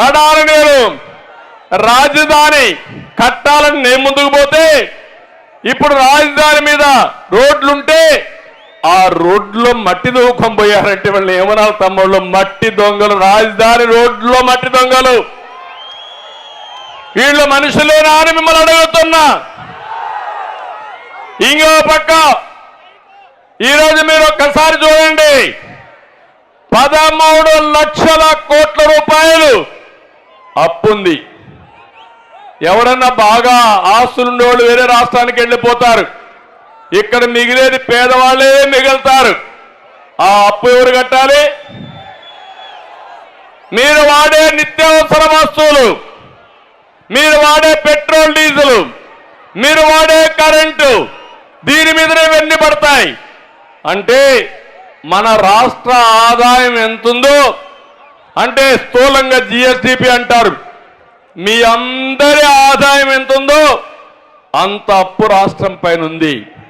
కడాలి నేను. రాజధాని కట్టాలని నేను ముందుకు పోతే ఇప్పుడు రాజధాని మీద రోడ్లుంటే ఆ రోడ్లో మట్టి దూకం పోయారంటే వాళ్ళు ఏమనాలి తమ్ముళ్ళు? మట్టి దొంగలు. రాజధాని రోడ్లో మట్టి దొంగలు. వీళ్ళు మనుషులేనా అని మిమ్మల్ని అడుగుతున్నా. ఇంకో పక్క ఈరోజు మీరు ఒక్కసారి చూడండి. పదమూడు లక్షల కోట్ల రూపాయలు ఉంది. ఎవడన్నా బాగా ఆస్తులుండేవాళ్ళు వేరే రాష్ట్రానికి వెళ్ళిపోతారు. ఇక్కడ మిగిలేది పేదవాళ్ళే మిగులుతారు. ఆ అప్పు ఎవరు కట్టాలి? మీరు వాడే నిత్యావసర వస్తువులు మీరు వాడే పెట్రోల్ డీజిల్ మీరు వాడే కరెంటు దీని మీదనే వెన్ని పడతాయి. అంటే మన రాష్ట్ర ఆదాయం ఎంతుందో అంటే స్థూలంగా జిఎస్డిపి అంటారు. మీ అందరి ఆదాయం ఎంతుందో అంత అప్పు రాష్ట్రం పైన ఉంది